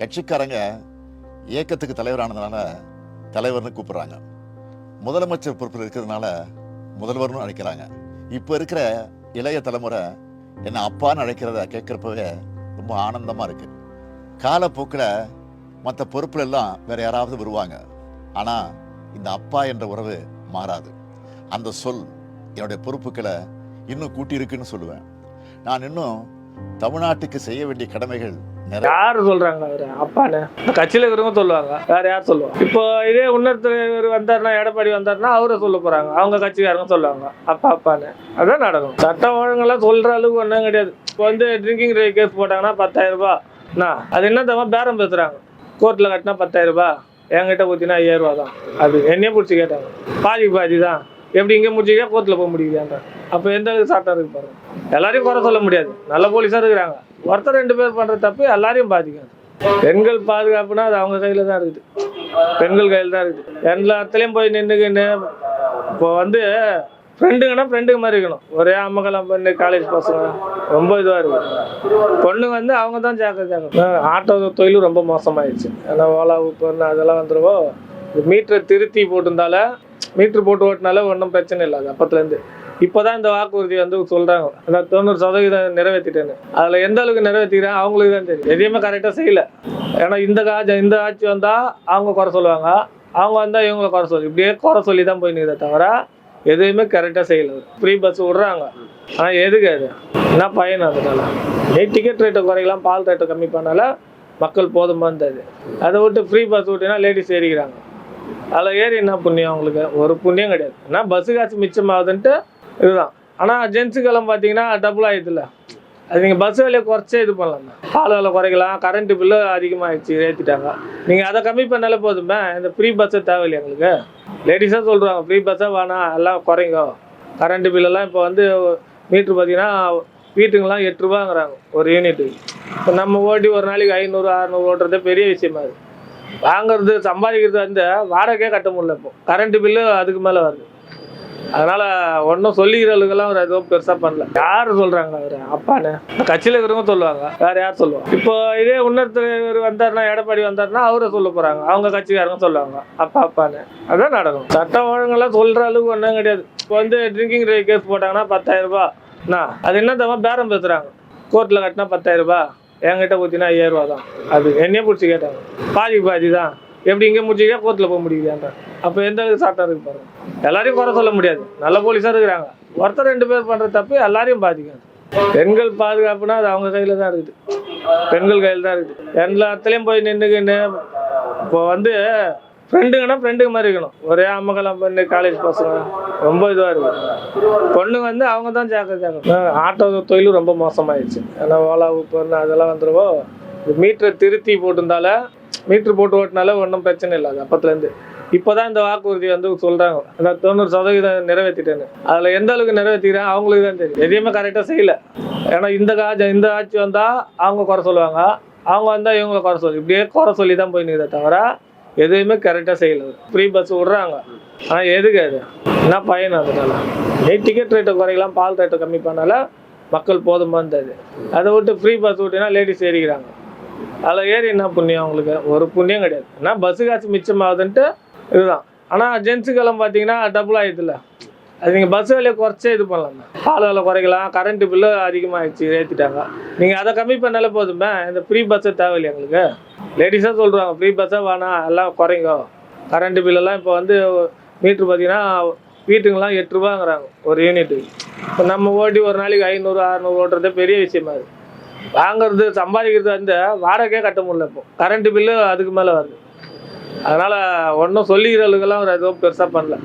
கட்சிக்காரங்க இயக்கத்துக்கு தலைவரானதுனால தலைவர்னு கூப்பிட்றாங்க. முதலமைச்சர் பொறுப்பில் இருக்கிறதுனால முதல்வர்னு அழைக்கிறாங்க. இப்போ இருக்கிற இளைய தலைமுறை என்னை அப்பான்னு அழைக்கிறத கேட்குறப்பவே ரொம்ப ஆனந்தமாக இருக்குது காலப்போக்கில் மற்ற பொறுப்புல எல்லாம் வேற யாராவது வருவாங்க. ஆனால் இந்த அப்பா என்ற உறவு மாறாது. அந்த சொல் என்னுடைய பொறுப்புகளை இன்னும் கூட்டியிருக்குன்னு சொல்லுவேன். நான் இன்னும் தமிழ்நாட்டுக்கு செய்ய வேண்டிய கடமைகள் யாரு சொல்றாங்க அவரு? அப்பான்னு. இந்த கட்சியில இருக்கிறவங்க சொல்லுவாங்க. வேற யார் சொல்லுவாங்க இப்போ இதே இன்னொருத்தர் வந்தாருன்னா எடப்பாடி வந்தாருன்னா அவரை சொல்ல போறாங்க. அவங்க கட்சிக்காரங்க சொல்லுவாங்க. அப்பா அப்பான்னு. அதான் நடக்கும். சட்டம் ஒழுங்கெல்லாம் சொல்ற அளவுக்கு ஒன்றும் கிடையாது. இப்போ வந்து ட்ரிங்கிங் கேஸ் போட்டாங்கன்னா பத்தாயிரம் ரூபாய் நான் அது என்ன தவிர பேரம் பேசுறாங்க. கோர்ட்ல கட்டினா பத்தாயிரம் ரூபாய் என்கிட்ட ஊற்றினா ஐயாயிரம் ரூபா தான் அது என்னையே பிடிச்சி கேட்டாங்க. பாதி பாதி தான். எப்படி இங்கே முடிச்சிக்கா கோர்ட்டில் போக முடியுது அப்போ எந்த அளவுக்கு சட்டம் இருக்கு பாருங்க. எல்லாரையும் குறை சொல்ல முடியாது. நல்ல போலீஸாக இருக்கிறாங்க. ஒருத்தர் ரெண்டு பேர் பண்ணுற தப்பு எல்லாரையும் பாதிக்காது. பெண்கள் பாதுகாப்புனா அது அவங்க கையில் தான் இருக்குது. பெண்கள் கையில் தான் இருக்குது. எல்லா இடத்துலையும் போய் நின்றுக்கின்னு இப்போ வந்து ஃப்ரெண்டுங்கன்னா ஃப்ரெண்டுக்கு மாதிரி இருக்கணும். ஒரே அம்மகலம் பண்ணு காலேஜ் பசங்க. ரொம்ப இதுவாக இருக்குது பொண்ணுங்க வந்து அவங்க தான் ஜாக்கிரதை ஆட்டோ தொழிலும் ரொம்ப மோசமாயிடுச்சு. ஏன்னா ஓலா உப்புன்னு அதெல்லாம் வந்துடுவோம் மீட்டரை திருத்தி போட்டிருந்தால மீட்ரு போட்டு ஓட்டினால ஒன்றும் பிரச்சனை இல்லை. அது அப்பத்துலேருந்து. இப்போதான் இந்த வாக்குறுதி வந்து சொல்கிறாங்க அதான் தொண்ணூறு சதவீதம் நிறைவேற்றிட்டேன்னு அதில் எந்த அளவுக்கு நிறைவேற்றிக்கிறேன் அவங்களுக்கு தான் தெரியும். எதையுமே கரெக்டாக செய்யல. ஏன்னா இந்த காஜ இந்த ஆட்சி வந்தால் அவங்க குறை சொல்லுவாங்க. அவங்க வந்தால் இவங்களை குறை சொல்லி. இப்படியே குறை சொல்லி தான் போய் நிற்கிறத தவிர எதுவுமே கரெக்டாக செய்யல. ஃப்ரீ பஸ் விட்றாங்க. ஆனால் எதுக்கு அது? என்ன பயன் அதனால? நீ டிக்கெட் ரேட்டை குறைக்கலாம் பால் ரேட்டை கம்மி பண்ணால மக்கள் போதுமா இருந்தது. அதை விட்டு ஃப்ரீ பஸ் விட்டுனா லேடிஸ் ஏறிக்கிறாங்க. அதில் ஏறி என்ன புண்ணியம் அவங்களுக்கு? ஒரு புண்ணியம் கிடையாது. ஏன்னா பஸ்ஸு காசு மிச்சமாகுதுன்ட்டு இதுதான். ஆனால் ஜென்ஸுக்கெல்லாம் பார்த்தீங்கன்னா டபுள் ஆயிடுதுல்ல. அது நீங்கள் பஸ் விலையை குறைச்சே இது பண்ணலாம். தான். பால் விலை குறைக்கலாம். கரண்ட் பில்லு அதிகமாகிடுச்சு ஏற்றிட்டாங்க நீங்கள் அதை கம்மி பண்ணாலே போதுமே இந்த ஃப்ரீ பஸ்ஸே தேவையில்லை எங்களுக்கு. லேடிஸாக சொல்கிறாங்க ஃப்ரீ பஸ்ஸாக வேணாம் எல்லாம் குறைங்க. கரண்ட் பில்லெல்லாம் இப்போ வந்து மீட்ரு பார்த்தீங்கன்னா வீட்டுங்கெல்லாம் எட்டு ரூபாங்கிறாங்க ஒரு யூனிட்டுக்கு இப்போ நம்ம ஓட்டி ஒரு நாளைக்கு ஐநூறு அறநூறு ஓட்டுறது பெரிய விஷயமா இருக்குது வாங்குறது சம்பாதிக்கிறது வந்து வாடகையே கட்ட முடியல இப்போ. கரண்ட் பில்லு அதுக்கு மேலே வருது. அதனால ஒன்றும் சொல்லிக்கிறவங்களுக்கெல்லாம் அவர் எதுவும் பெருசாக பண்ணல. யார் சொல்றாங்க அவர்? அப்பான்னு. கட்சியில் இருக்கிறவங்க சொல்லுவாங்க. வேற யார் சொல்லுவாங்க இப்போ இதே இன்னொருத்தர் வந்தாருன்னா எடப்பாடி வந்தாருன்னா அவரை சொல்ல போறாங்க. அவங்க கட்சிக்காரங்க சொல்லுவாங்க. அப்பா அப்பான்னு. அதான் நடக்கும். சட்டம் ஒழுங்கெல்லாம் சொல்ற அளவுக்கு ஒன்றும் கிடையாது. இப்போ வந்து ட்ரிங்கிங் கேஸ் போட்டாங்கன்னா பத்தாயிரம் ரூபாய் என்ன? அது என்ன தவிர பேரம் பேசுறாங்க. கோர்ட்டில் கட்டினா பத்தாயிரம் ரூபாய் என்கிட்ட ஊற்றினா ஐயாயிரம் ரூபா தான். அது என்னையே பிடிச்சி கேட்டாங்க. பாதி பாதி தான். எப்படி இங்கே முடிச்சிக்கா கோர்ட்டில் போக முடியுது அப்போ எந்த அளவுக்கு சட்டம் இருக்கு பாருங்க. எல்லாரையும் குறை சொல்ல முடியாது. நல்ல போலீஸாக இருக்கிறாங்க. ஒருத்தர் ரெண்டு பேர் பண்ணுற தப்பு எல்லாரையும் பாதிக்காது. பெண்கள் பாதுகாப்புனா அது அவங்க கையில் தான் இருக்குது. பெண்கள் கையில் தான் இருக்குது. எல்லா இடத்துலையும் போய் நின்றுக்கின்னு இப்போ வந்து ஃப்ரெண்டுங்கன்னா ஃப்ரெண்டுக்கு மாதிரி இருக்கணும். ஒரே அம்மக்கெல்லாம் பண்ணு காலேஜ் பசங்க ரொம்ப இதுவாக இருக்கும் பொண்ணுங்க வந்து அவங்க தான் ஜாக்கிரதை ஆட்டோ தொழிலும் ரொம்ப மோசமாயிடுச்சு. ஏன்னா ஓலா ஊப்பர் அதெல்லாம் வந்துடுவோம் மீட்டரை திருத்தி போட்டிருந்தால மீட்ரு போட்டு ஓட்டினால ஒன்றும் பிரச்சனை இல்லை அது அப்பத்துலேருந்து இப்போதான் இந்த வாக்குறுதி வந்து சொல்கிறாங்க நான் தொண்ணூறு சதவீதம் நிறைவேற்றிட்டேன்னு அதில் எந்த அளவுக்கு நிறைவேற்றிக்கிறேன் அவங்களுக்கு தான் தெரியும். எதையுமே கரெக்டாக செய்யல. ஏன்னா இந்த காஜ இந்த ஆட்சி வந்தால் அவங்க குறை சொல்லுவாங்க. அவங்க வந்தால் இவங்களை குறை சொல்லு. இப்படியே குறை சொல்லி தான் போய் தவிர எதுவுமே கரெக்டாக செய்யல. ஃப்ரீ பஸ் விட்றாங்க. ஆனால் எதுக்கு அது? என்ன பயன் அதனால? நீ டிக்கெட் ரேட்டை குறைக்கலாம் பால் ரேட்டை கம்மி பண்ணால மக்கள் போதுமாக இருந்தது அதை விட்டு ஃப்ரீ பஸ் விட்டினா லேடிஸ் ஏறிக்கிறாங்க. அதில் ஏறி என்ன புண்ணியம் அவங்களுக்கு ஒரு புண்ணியம் கிடையாது. ஏன்னா பஸ்ஸு காசு மிச்சமாகுதுன்ட்டு இதுதான். ஆனால் ஜென்ஸுக்கெல்லாம் பார்த்தீங்கன்னா டபுள் ஆயிடுதுல்ல. அது நீங்கள் பஸ் விலையை குறைச்சே இது பண்ணலாம். தான். பால் விலை குறைக்கலாம் கரண்ட் பில்லு அதிகமாகிடுச்சு ஏற்றிட்டாங்க நீங்கள் அதை கம்மி பண்ணாலே போதுமே இந்த ஃப்ரீ பஸ்ஸே தேவையில்லை எங்களுக்கு லேடிஸாக சொல்கிறாங்க ஃப்ரீ பஸ்ஸாக வேணாம் எல்லாம் குறைங்க. கரண்ட் பில்லெல்லாம் இப்போ வந்து மீட்ரு பார்த்தீங்கன்னா வீட்டுங்கெல்லாம் எட்டு ரூபாங்கிறாங்க ஒரு யூனிட்டுக்கு இப்போ நம்ம ஓட்டி ஒரு நாளைக்கு ஐநூறு அறநூறு ஓட்டுறதே பெரிய விஷயமா இருக்குது வாங்கிறது சம்பாதிக்கிறது வந்து வாடகையே கட்ட முடியல இப்போ. கரண்ட் பில்லு அதுக்கு மேலே வருது. அதனால் ஒன்றும் சொல்லிக்கிறவங்களுக்கெல்லாம் ஒரு எதுவும் பெருசாக பண்ணல.